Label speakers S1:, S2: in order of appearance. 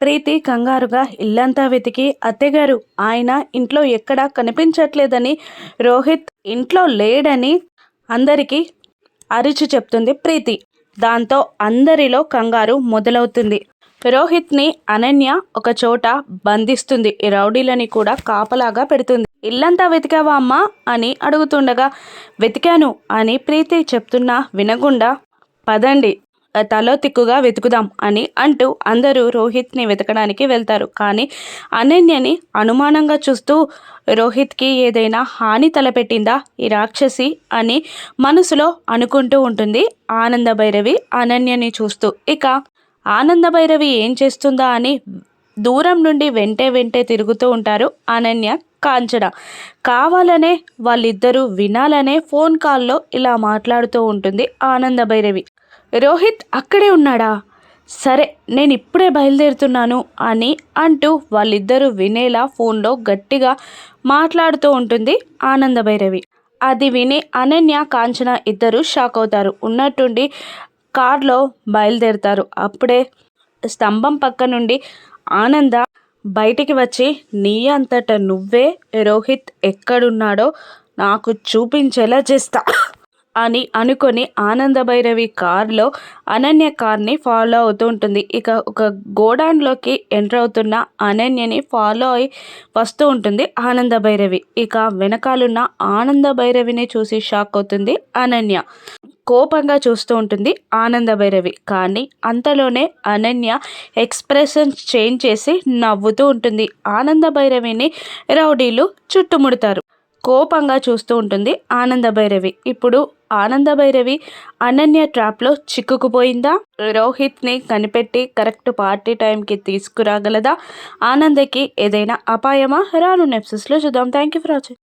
S1: ప్రీతి కంగారుగా ఇల్లంతా వెతికి అత్తెగారు ఆయన ఇంట్లో ఎక్కడా కనిపించట్లేదని రోహిత్ ఇంట్లో లేడని అందరికీ అరిచి చెప్తుంది ప్రీతి. దాంతో అందరిలో కంగారు మొదలవుతుంది. రోహిత్ని అనన్య ఒక చోట బంధిస్తుంది. ఈ రౌడీలని కూడా కాపలాగా పెడుతుంది. ఇల్లంతా వెతికావా అమ్మా? అని అడుగుతుండగా వెతికాను అని ప్రీతి చెప్తున్నా వినకుండా పదండి తలో తిక్కుగా వెతుకుదాం అని అంటూ అందరూ రోహిత్ని వెతకడానికి వెళ్తారు. కానీ అనన్యని అనుమానంగా చూస్తూ రోహిత్కి ఏదైనా హాని తలపెట్టిందా? ఈ రాక్షసి అని మనసులో అనుకుంటూ ఉంటుంది ఆనంద భైరవి అనన్యని చూస్తూ. ఇక ఆనంద భైరవి ఏం చేస్తుందా అని దూరం నుండి వెంటే వెంటే తిరుగుతూ ఉంటారు అనన్య. కాంచన కావాలనే వాళ్ళిద్దరూ వినాలనే ఫోన్ కాల్లో ఇలా మాట్లాడుతూ ఉంటుంది ఆనంద భైరవి. రోహిత్ అక్కడే ఉన్నాడా? సరే నేను ఇప్పుడే బయలుదేరుతున్నాను అని అంటూ వాళ్ళిద్దరూ వినేలా ఫోన్లో గట్టిగా మాట్లాడుతూ ఉంటుంది ఆనంద భైరవి. అది విని అనన్య కాంచన ఇద్దరు షాక్ అవుతారు. ఉన్నట్టుండి కార్లో బయలుదేరుతారు. అప్పుడే స్తంభం పక్క నుండి ఆనంద బయటికి వచ్చి నీ అంతట నువ్వే రోహిత్ ఎక్కడున్నాడో నాకు చూపించేలా చేస్తా అని అనుకొని ఆనంద భైరవి కార్లో అనన్య కార్ని ఫాలో అవుతూ ఉంటుంది. ఇక ఒక గోడౌన్లోకి ఎంటర్ అవుతున్న అనన్యని ఫాలో అయి వస్తూ ఉంటుంది ఆనంద భైరవి ఇక వెనకాలన్న ఆనంద భైరవిని చూసి షాక్ అవుతుంది అనన్య. కోపంగా చూస్తూ ఉంటుంది ఆనంద భైరవి. కానీ అంతలోనే అనన్య ఎక్స్ప్రెషన్ చేంజ్ చేసి నవ్వుతూ ఉంటుంది. ఆనంద భైరవిని రౌడీలు చుట్టుముడతారు. కోపంగా చూస్తూ ఉంటుంది ఆనంద భైరవి. ఇప్పుడు ఆనంద భైరవి అనన్య ట్రాప్లో చిక్కుకుపోయిందా? రోహిత్ని కనిపెట్టి కరెక్ట్ పార్టీ టైంకి తీసుకురాగలదా? ఆనందకి ఏదైనా అపాయమా? రాను నెప్సెస్లో చూద్దాం. Thank you for watching.